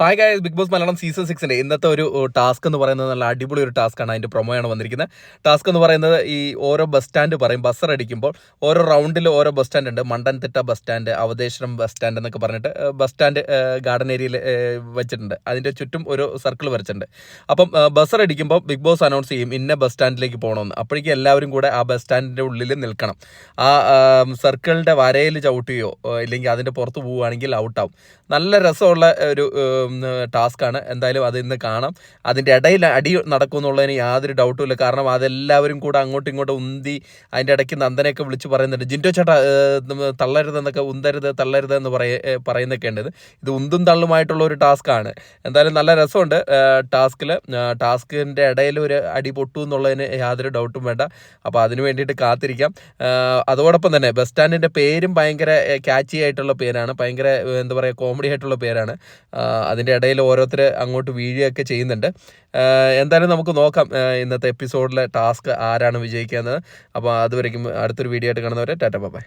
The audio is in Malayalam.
Hi guys Big Boss Malayalam season സിക്സിന്റെ ഇന്നത്തെ ഒരു ടാസ്ക് എന്ന് പറയുന്നത് നല്ല അടിപൊളി ഒരു ടാസ്ക് ആണ്. അതിന്റെ പ്രൊമോയാണ് വന്നിരിക്കുന്നത്. ടാസ്ക് എന്ന് പറയുന്നത് ഈ ഓരോ ബസ് സ്റ്റാൻഡ് പറയും. ബസ്സർ അടിക്കുമ്പോൾ ഓരോ റൗണ്ടിൽ ഓരോ ബസ് സ്റ്റാൻഡ് ഉണ്ട്. Mandanthitta bus stand Avatheswaram bus stand എന്നൊക്കെ പറഞ്ഞിട്ട് ബസ് സ്റ്റാൻഡ് ഗാർഡൻ ഏരിയയിൽ വെച്ചിട്ടുണ്ട്. അതിന്റെ ചുറ്റും ഒരു സർക്കിൾ വരച്ചിട്ടുണ്ട്. അപ്പം ബസ്സർ അടിക്കുമ്പോൾ ബിഗ് ബോസ് അനൗൺസ് ചെയ്യും ഇന്ന ബസ് സ്റ്റാൻഡിലേക്ക് പോകണമെന്ന് അപ്പോഴേക്കും എല്ലാവരും കൂടെ ആ ബസ് സ്റ്റാൻഡിന്റെ ഉള്ളിൽ നിൽക്കണം. ആ സർക്കിളിന്റെ വരയിൽ ചവിട്ടുകയോ ഇല്ലെങ്കിൽ അതിന്റെ പുറത്ത് പോവുകയാണെങ്കിൽ ഔട്ടാവും നല്ല രസമുള്ള ഒരു ടാസ്ക് ആണ് എന്തായാലും അത് ഇന്ന് കാണാം. അതിന്റെ ഇടയിൽ അടി നടക്കുമെന്നുള്ളതിന് യാതൊരു ഡൗട്ടും ഇല്ല. കാരണം അതെല്ലാവരും കൂടെ അങ്ങോട്ടും ഇങ്ങോട്ടും ഉന്തി അതിന്റെ ഇടയ്ക്ക് നന്ദനെയൊക്കെ വിളിച്ച് പറയുന്നുണ്ട്. ജിന്റോ തള്ളരുത് എന്നൊക്കെ ഉന്തരുത് തള്ളരുത് എന്ന് പറയ പറയുന്നൊക്കെ ഉണ്ട് ഇത്. ഉന്തും തള്ളുമായിട്ടുള്ള ഒരു ടാസ്ക് ആണ് എന്തായാലും നല്ല രസമുണ്ട് ടാസ്കിൽ ടാസ്കിന്റെ ഇടയിൽ ഒരു അടി പൊട്ടു എന്നുള്ളതിന് യാതൊരു ഡൗട്ടും വേണ്ട. അപ്പോൾ അതിന് വേണ്ടിയിട്ട് കാത്തിരിക്കാം. അതോടൊപ്പം തന്നെ ബസ് സ്റ്റാൻഡിന്റെ പേരും ഭയങ്കര ക്യാച്ചി ആയിട്ടുള്ള പേരാണ്. ഭയങ്കര എന്താ പറയുക കോമഡി ആയിട്ടുള്ള പേരാണ്. അതിന്റെ ഇടയിൽ ഓരോരുത്തർ അങ്ങോട്ട് വീഴുകയൊക്കെ ചെയ്യുന്നുണ്ട്. എന്തായാലും നമുക്ക് നോക്കാം ഇന്നത്തെ എപ്പിസോഡിലെ ടാസ്ക് ആരാണ് വിജയിക്കുന്നത് അപ്പോൾ അതുവരേക്കും അടുത്തൊരു വീഡിയോ ആയിട്ട് കാണുന്നവരെ ടാറ്റ ബൈ.